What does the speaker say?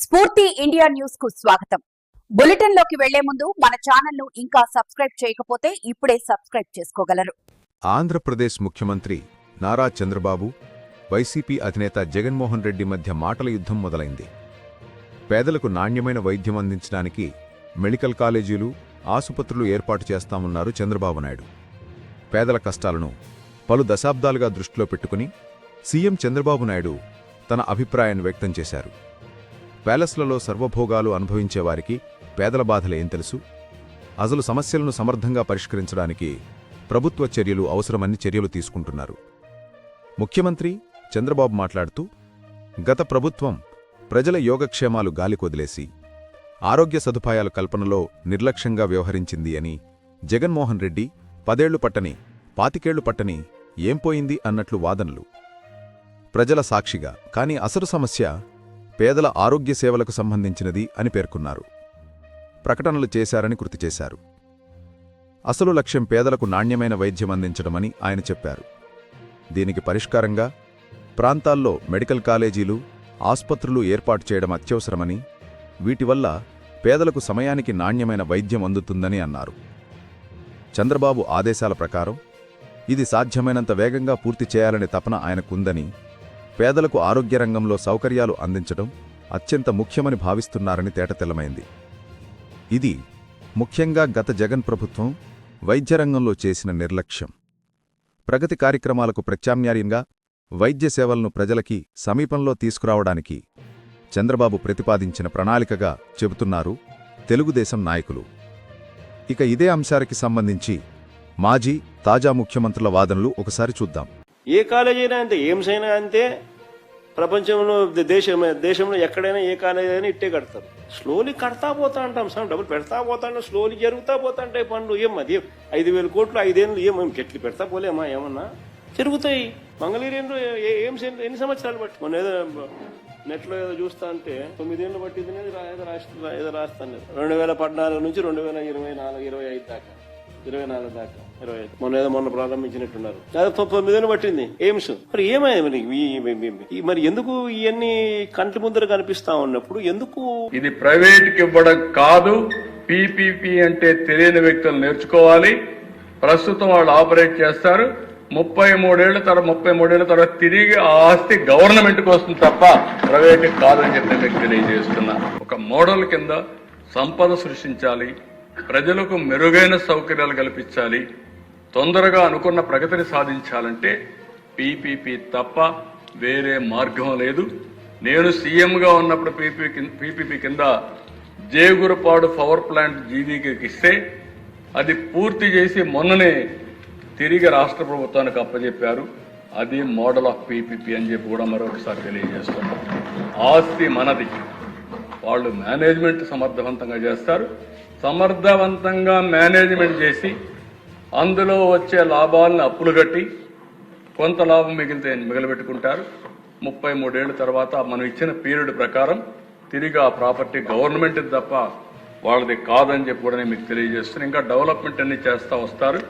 స్ఫూర్తి ఇండియా న్యూస్కు స్వాగతం. బులెటిన్లోకి వెళ్ళే ముందు మన ఛానల్ను ఇంకా సబ్స్క్రైబ్ చేయకపోతే ఇప్పుడే సబ్స్క్రైబ్ చేసుకోగలరు. ఆంధ్రప్రదేశ్ ముఖ్యమంత్రి నారా చంద్రబాబు వైసీపీ అధినేత జగన్మోహన్ రెడ్డి మధ్య మాటల యుద్ధం మొదలైంది. పేదలకు నాణ్యమైన వైద్యం అందించడానికి మెడికల్ కాలేజీలు ఆసుపత్రులు ఏర్పాటు చేస్తామన్నారు చంద్రబాబు నాయుడు. పేదల కష్టాలను పలు దశాబ్దాలుగా దృష్టిలో పెట్టుకుని సీఎం చంద్రబాబు నాయుడు తన అభిప్రాయాన్ని వ్యక్తం చేశారు. ప్యాలెస్లలో సర్వభోగాలు అనుభవించేవారికి పేదల బాధలేం తెలుసు? అసలు సమస్యలను సమర్థంగా పరిష్కరించడానికి ప్రభుత్వ చర్యలు అవసరమని చర్యలు తీసుకుంటున్నారు. ముఖ్యమంత్రి చంద్రబాబు మాట్లాడుతూ గత ప్రభుత్వం ప్రజల యోగక్షేమాలు గాలికొదిలేసి ఆరోగ్య సదుపాయాల కల్పనలో నిర్లక్ష్యంగా వ్యవహరించింది అని జగన్మోహన్ రెడ్డి పదేళ్ళు పట్టని పాతికేళ్ళు పట్టని ఏం పోయింది అన్నట్లు వాదనలు. ప్రజల సాక్షిగా కాని అసలు సమస్య పేదల ఆరోగ్య సేవలకు సంబంధించినది అని పేర్కొన్నారు. ప్రకటనలు చేశారని కృతి చేశారు. అసలు లక్ష్యం పేదలకు నాణ్యమైన వైద్యం అందించడమని ఆయన చెప్పారు. దీనికి పరిష్కారంగా ప్రాంతాల్లో మెడికల్ కాలేజీలు ఆస్పత్రులు ఏర్పాటు చేయడం అత్యవసరమని వీటి వల్ల పేదలకు సమయానికి నాణ్యమైన వైద్యం అందుతుందని అన్నారు. చంద్రబాబు ఆదేశాల ప్రకారం ఇది సాధ్యమైనంత వేగంగా పూర్తి చేయాలనే తపన ఆయనకుందని పేదలకు ఆరోగ్య రంగంలో సౌకర్యాలు అందించడం అత్యంత ముఖ్యమని భావిస్తున్నారని తేటతెల్లమైంది ఇది ముఖ్యంగా గత జగన్ ప్రభుత్వం వైద్య రంగంలో చేసిన నిర్లక్ష్యం. ప్రగతి కార్యక్రమాలకు ప్రత్యామ్నాయంగా వైద్య సేవలను ప్రజలకి సమీపంలో తీసుకురావడానికి చంద్రబాబు ప్రతిపాదించిన ప్రణాళికగా చెబుతున్నారు తెలుగుదేశం నాయకులు. ఇక ఇదే అంశానికి సంబంధించి మాజీ తాజా ముఖ్యమంత్రుల వాదనలు ఒకసారి చూద్దాం. ఏ కాలేజీ అయినా అంతే ఎయిమ్స్ అయినా అంతే ప్రపంచంలో దేశం దేశంలో ఎక్కడైనా ఏ కాలేజీ అయినా ఇట్టే కడతారు. స్లోలీ కడతా పోతా అంటాం సార్ డబ్బులు పెడతా పోతా అంటే స్లోలీ జరుగుతా పోతా ఉంటాయి పనులు ఏం అది ఐదు వేల కోట్లు ఐదేళ్ళు ఏం? చెట్లు పెడతా పోలేమా ఏమన్నా? జరుగుతాయి. మంగళగిరిలో ఏం ఎన్ని ఎన్ని సంవత్సరాలు బట్టి మొన్న ఏదో నెట్లో ఏదో చూస్తా అంటే తొమ్మిదేళ్ళు పట్టింది ఏదో రాష్ట్ర ఏదో రాస్తాను రెండు వేల పద్నాలుగు నుంచి రెండు వేల ఇరవై నాలుగు ఇరవై ఐదు దాకా ఇరవై నాలుగు దాకా. ఇరవై ఐదు. మొన్న ఏదో మొన్న ప్రారంభించినట్టున్నారు. దాదాపు తొమ్మిదేళ్ళు పట్టింది. ఎయిమ్స్ మరి ఏమైంది మరి? ఈ- మరి ఎందుకు ఇవన్నీ కంటి ముందర కనిపిస్తా ఉన్నప్పుడు ఎందుకు ఇది ప్రైవేట్కి ఇవ్వడం కాదు పీపీపీ అంటే తెలియని వ్యక్తులు నేర్చుకోవాలి. ప్రస్తుతం వాళ్ళు ఆపరేట్ చేస్తారు. ముప్పై మూడేళ్ళ తర్వాత ముప్పై మూడేళ్ళ తర్వాత తిరిగి ఆ ఆస్తి గవర్నమెంట్ వస్తుంది తప్ప ప్రైవేట్ కాదని చెప్పి మీకు తెలియజేస్తున్నా. ఒక మోడల్ కింద సంపద సృష్టించాలి. ప్రజలకు మెరుగైన సౌకర్యాలు కల్పించాలి. తొందరగా అనుకున్న ప్రగతిని సాధించాలంటే పీపీపీ తప్ప వేరే మార్గం లేదు. నేను సీఎంగా ఉన్నప్పుడు పీపీ పీపీపీ కింద జేగురపాడు పవర్ ప్లాంట్ జీవీకి ఇస్తే అది పూర్తి చేసి మొన్ననే తిరిగి రాష్ట్ర ప్రభుత్వానికి అప్పజెప్పారు. అది మోడల్ ఆఫ్ పీపీపీ అని చెప్పి కూడా మరొకసారి తెలియజేస్తున్నాం. ఆస్తి మనది. వాళ్ళు మేనేజ్మెంట్ సమర్థవంతంగా చేస్తారు. సమర్థవంతంగా మేనేజ్మెంట్ చేసి అందులో వచ్చే లాభాలను అప్పులు కట్టి కొంత లాభం మిగిలితే మిగిలిపెట్టుకుంటారు ముప్పై మూడేళ్ళ తర్వాత మనం ఇచ్చిన పీరియడ్ ప్రకారం తిరిగి ఆ ప్రాపర్టీ గవర్నమెంట్ తప్ప వాళ్ళది కాదని చెప్పి కూడా మీకు తెలియజేస్తున్నాను ఇంకా డెవలప్మెంట్ అన్ని చేస్తూ వస్తారు.